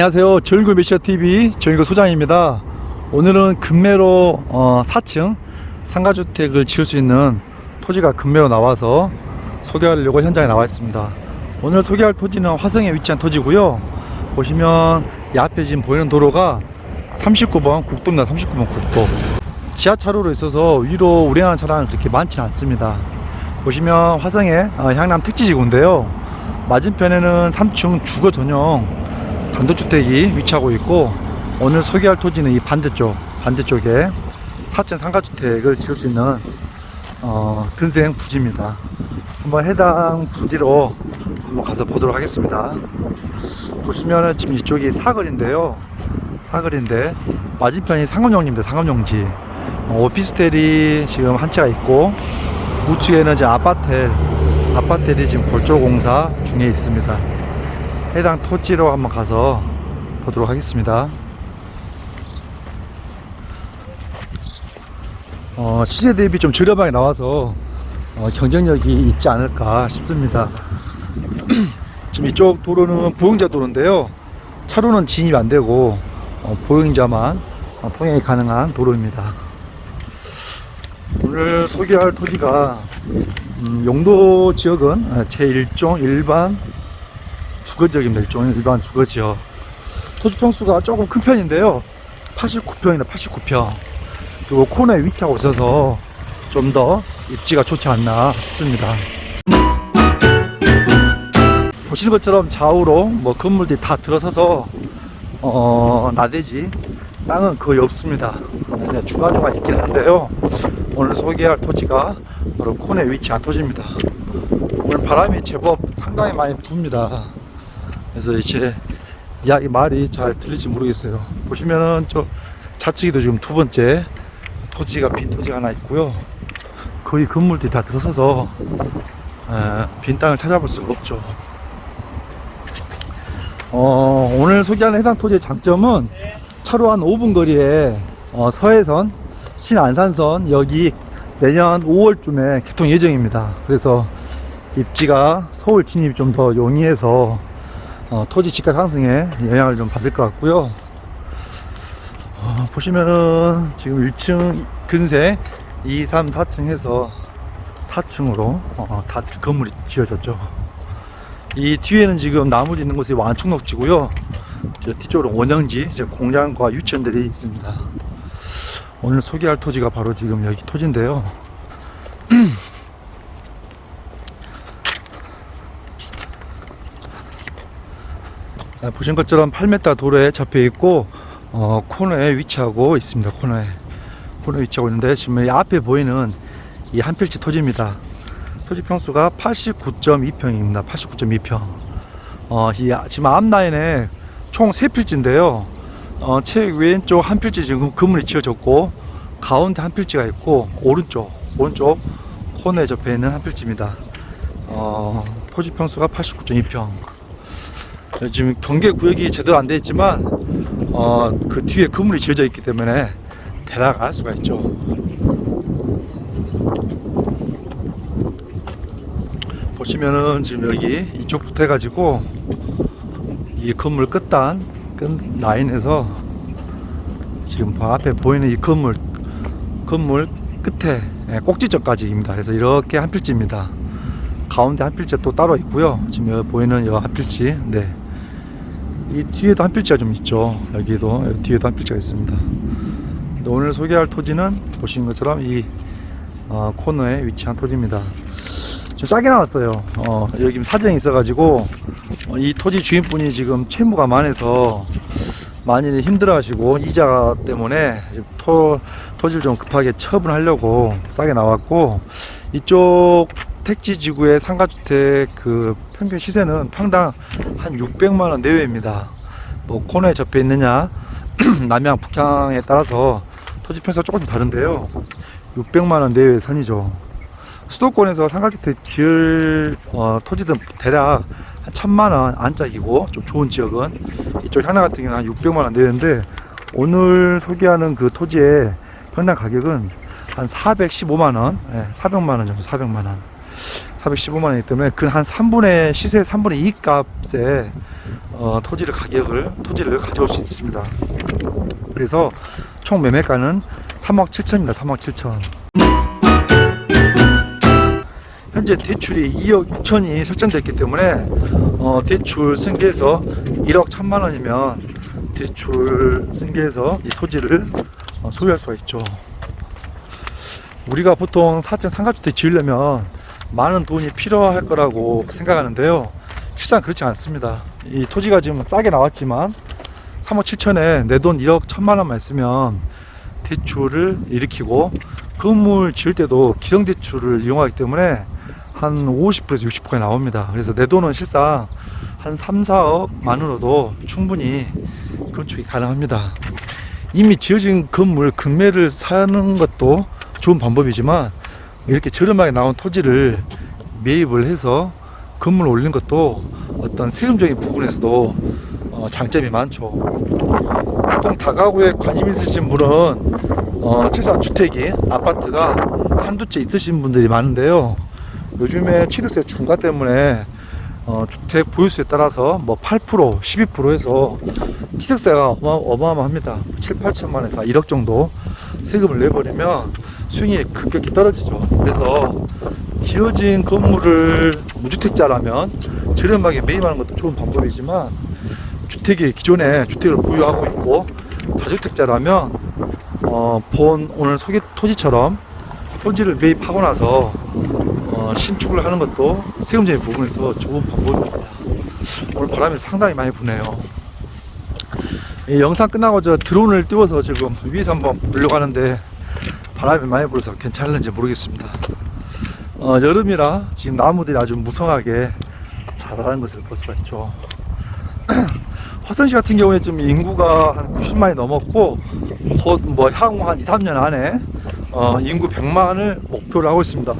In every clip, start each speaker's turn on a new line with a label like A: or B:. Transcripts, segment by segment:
A: 안녕하세요. 조일구 미셔 TV 조일구 소장입니다. 오늘은 금매로 어, 4층 상가주택을 지을 수 있는 토지가 금매로 나와서 소개하려고 현장에 나와 있습니다. 오늘 소개할 토지는 화성에 위치한 토지고요. 보시면 이 앞에 지금 보이는 도로가 39번 국도입니다. 39번 국도. 지하차로로 있어서 위로 운행하는 차량은 그렇게 많지는 않습니다. 보시면 화성의 어, 향남 택지지구인데요. 맞은편에는 3층 주거 전용 단독주택이 위치하고 있고 오늘 소개할 토지는 이 반대쪽 반대쪽에 4층 상가주택을 지을 수 있는 어, 근생 부지입니다. 한번 해당 부지로 한번 가서 보도록 하겠습니다. 보시면은 지금 이쪽이 사거리인데요. 사거리인데 맞은편이 상업용지입니다. 상업용지. 어, 오피스텔이 지금 한 채가 있고 우측에는 이제 아파트 아파트들이 지금 골조 공사 중에 있습니다. 해당 토지로 한번 가서 보도록 하겠습니다. 어, 시세 대비 좀 저렴하게 나와서 어, 경쟁력이 있지 않을까 싶습니다. 지금 이쪽 도로는 보행자 도로인데요. 차로는 진입 안 되고 어, 보행자만 어, 통행이 가능한 도로입니다. 오늘 소개할 토지가 음, 용도 지역은 제1종 일반 주거지역입니다. 일종 일반 주거지역. 토지 평수가 조금 큰 편인데요. 89평이나 89평. 그리고 코너에 위치하고 있어서 좀 더 입지가 좋지 않나 싶습니다. 보시는 것처럼 좌우로 뭐 건물들이 다 들어서서 어, 나대지 땅은 거의 없습니다. 네, 중간중간 있긴 한데요. 오늘 소개할 토지가 바로 코너에 위치한 토지입니다. 오늘 바람이 제법 상당히 많이 붑니다. 그래서 이제 이야기 말이 잘 들릴지 모르겠어요. 보시면은 저 좌측에도 지금 두 번째 토지가 빈 토지가 하나 있고요. 거의 건물들이 다 들어서서 에, 빈 땅을 찾아볼 수가 없죠. 어, 오늘 소개하는 해당 토지의 장점은 차로 한 5분 거리에 어, 서해선, 신안산선 여기 내년 5월쯤에 개통 예정입니다. 그래서 입지가 서울 진입이 좀 더 용이해서 어, 토지 집가 상승에 영향을 좀 받을 것 같고요. 어, 보시면은 지금 1층 근세 2, 3, 4층 해서 4층으로 어, 다 건물이 지어졌죠. 이 뒤에는 지금 나무지 있는 곳이 완충녹지고요. 저 뒤쪽으로 원형지, 공장과 유치원들이 있습니다. 오늘 소개할 토지가 바로 지금 여기 토지인데요. 보신 것처럼 8m 도로에 잡혀 있고 어, 코너에 위치하고 있습니다. 코너에 코너에 위치하고 있는데 지금 이 앞에 보이는 이 한 필지 토지입니다. 토지 평수가 89.2평입니다. 89.2평. 어, 이 아- 지금 앞 라인에 총세 필지인데요. 어, 최왼쪽 한 필지 지금 건물이 지어졌고 가운데 한 필지가 있고 오른쪽 오른쪽 코너에 접해 있는 한 필지입니다. 어, 토지 평수가 89.2평. 지금 경계 구역이 제대로 안 돼 있지만 어, 그 뒤에 건물이 지어져 있기 때문에 알 수가 있죠. 보시면은 지금 여기 이쪽부터 해가지고 이 건물 끝단 끝 라인에서 지금 바 앞에 보이는 이 건물 건물 끝에 예, 꼭지점까지입니다. 그래서 이렇게 한 필지입니다. 가운데 한 필지 또 따로 있고요. 지금 여기 보이는 이 한 필지, 네. 이 뒤에도 한 필지가 좀 있죠. 여기도 여기 뒤에도 한 필지가 있습니다. 오늘 소개할 토지는 보시는 것처럼 이 어, 코너에 위치한 토지입니다. 좀 싸게 나왔어요. 어, 여기 사정이 있어가지고 어, 이 토지 주인분이 지금 채무가 많아서 많이 힘들어하시고 이자 때문에 토, 토지를 좀 급하게 처분하려고 싸게 나왔고 이쪽 택지 지구의 상가주택 그 평균 시세는 평당 한 600만 원 내외입니다. 뭐 코너에 접해 있느냐 남양 북향에 따라서 토지 평수가 조금 다른데요. 600만 원 내외 선이죠. 수도권에서 상가주택 지을 어, 토지든 대략 한 천만 원 안짝이고 좀 좋은 지역은 이쪽 향나 같은 경우는 한 600만 원 내는데 오늘 소개하는 그 토지의 평당 가격은 한 415만 원, 예, 400만 원 정도, 400만 원. 415만 원이기 때문에 그 한 3분의 시세 3분의 2 값에 어, 토지를 가격을 토지를 가져올 수 있습니다. 그래서 총 매매가는 3억 7천입니다. 3억 7천. 현재 대출이 2억 6천이 설정됐기 때문에 어, 대출 승계에서 1억 1천만 원이면 대출 승계해서 이 토지를 어, 소유할 수가 있죠. 우리가 보통 4층 상가주택 지으려면 많은 돈이 필요할 거라고 생각하는데요. 실상 그렇지 않습니다. 이 토지가 지금 싸게 나왔지만 3억 7천에 내 돈 1억 1천만 원만 있으면 대출을 일으키고 건물 지을 때도 기성대출을 이용하기 때문에 한 50%에서 60%가 나옵니다. 그래서 내 돈은 실상 한 3, 4억만으로도 충분히 건축이 가능합니다. 이미 지어진 건물 금매를 사는 것도 좋은 방법이지만 이렇게 저렴하게 나온 토지를 매입을 해서 건물 올리는 것도 어떤 세금적인 부분에서도 어, 장점이 많죠. 보통 다가구에 관심 있으신 분은 어, 최소한 주택이 아파트가 한두 채 있으신 분들이 많은데요. 요즘에 취득세 중과 때문에 어, 주택 보유수에 따라서 뭐 8%, 12% 해서 취득세가 어마, 어마어마합니다. 7, 8천만 원에서 1억 정도 세금을 내버리면 수익이 급격히 떨어지죠. 그래서 지어진 건물을 무주택자라면 저렴하게 매입하는 것도 좋은 방법이지만 주택이 기존에 주택을 보유하고 있고 다주택자라면 어, 본 오늘 소개 토지처럼 토지를 매입하고 나서 어, 신축을 하는 것도 세금적인 부분에서 좋은 방법입니다. 오늘 바람이 상당히 많이 부네요. 이 영상 끝나고 저 드론을 띄워서 지금 위에서 한번 보려고 하는데 바람이 많이 불어서 괜찮을지 모르겠습니다. 어, 여름이라 지금 나무들이 아주 무성하게 자라는 것을 볼 수가 있죠. 화성시 같은 경우에 좀 인구가 한 90만이 넘었고 곧 뭐 향후 한 2, 3년 안에 어, 인구 100만을 목표로 하고 있습니다.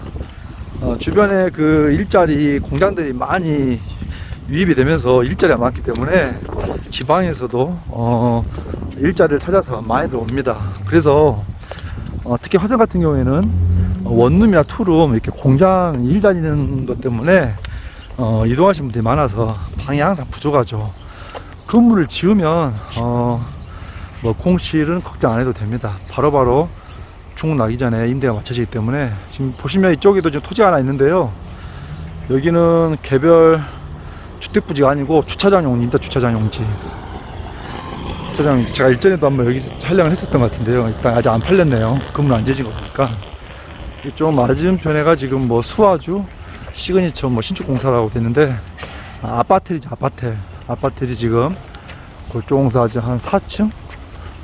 A: 어, 주변에 그 일자리 공장들이 많이 유입이 되면서 일자리가 많기 때문에 지방에서도 어, 일자리를 찾아서 많이들 옵니다. 그래서 어, 특히 화성 같은 경우에는 원룸이나 투룸 이렇게 공장 일 다니는 것 때문에 어, 이동하시는 분들이 많아서 방이 항상 부족하죠. 건물을 지으면 어, 뭐 공실은 걱정 안 해도 됩니다. 바로바로 중국 나기 전에 임대가 맞춰지기 때문에 지금 보시면 이쪽에도 지금 토지가 하나 있는데요. 여기는 개별 주택 부지가 아니고 주차장용지입니다. 주차장용지. 주차장 제가 일전에도 한번 여기서 촬영을 했었던 것 같은데요. 일단 아직 안 팔렸네요. 건물 안 지어진 거 보니까 이쪽 맞은편에가 지금 뭐 수화주 시그니처 뭐 신축 공사라고 됐는데 아, 아파트이죠 아파트 아파트들이 지금 골조공사 지금 한 4층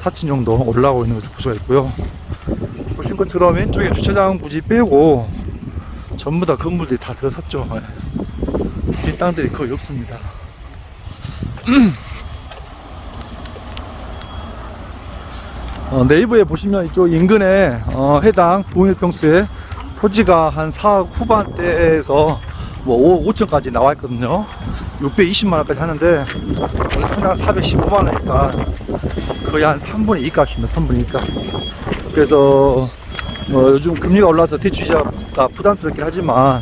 A: 4층 정도 올라오고 있는 것을 볼 수가 있고요. 보신 것처럼 왼쪽에 주차장 부지 빼고 전부 다 건물들이 다 들어섰죠. 빈 땅들이 거의 없습니다. 어, 네이버에 보시면 이쪽 인근에 어, 해당 동일평수에 토지가 한 4억 후반대에서 뭐 5, 5천까지 나와 있거든요. 620만 원까지 하는데 오늘 평당 415만 원이니까 거의 한 3분의 2 값입니다. 3분의 2 값. 그래서 뭐 요즘 금리가 올라서 대출자가 부담스럽긴 하지만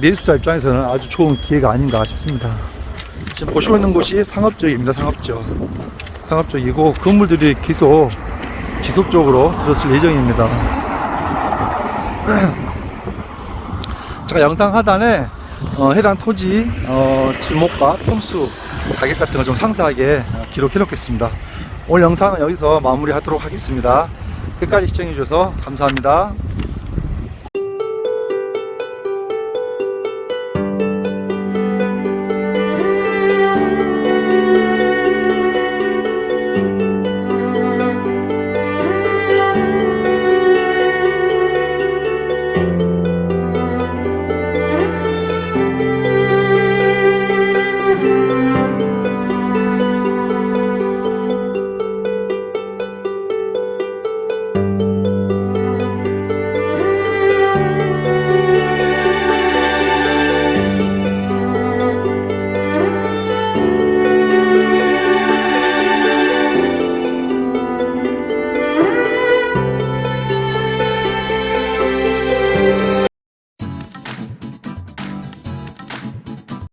A: 매수자 입장에서는 아주 좋은 기회가 아닌가 싶습니다. 지금 보시고 있는 곳이 상업적입니다. 상업적. 상업적이고 건물들이 계속 지속적으로 들었을 예정입니다. 제가 영상 하단에 어, 해당 토지 어, 지목과 평수 가격 같은 거좀 상세하게 어, 기록해 놓겠습니다. 오늘 영상은 여기서 마무리하도록 하겠습니다. 끝까지 시청해 주셔서 감사합니다.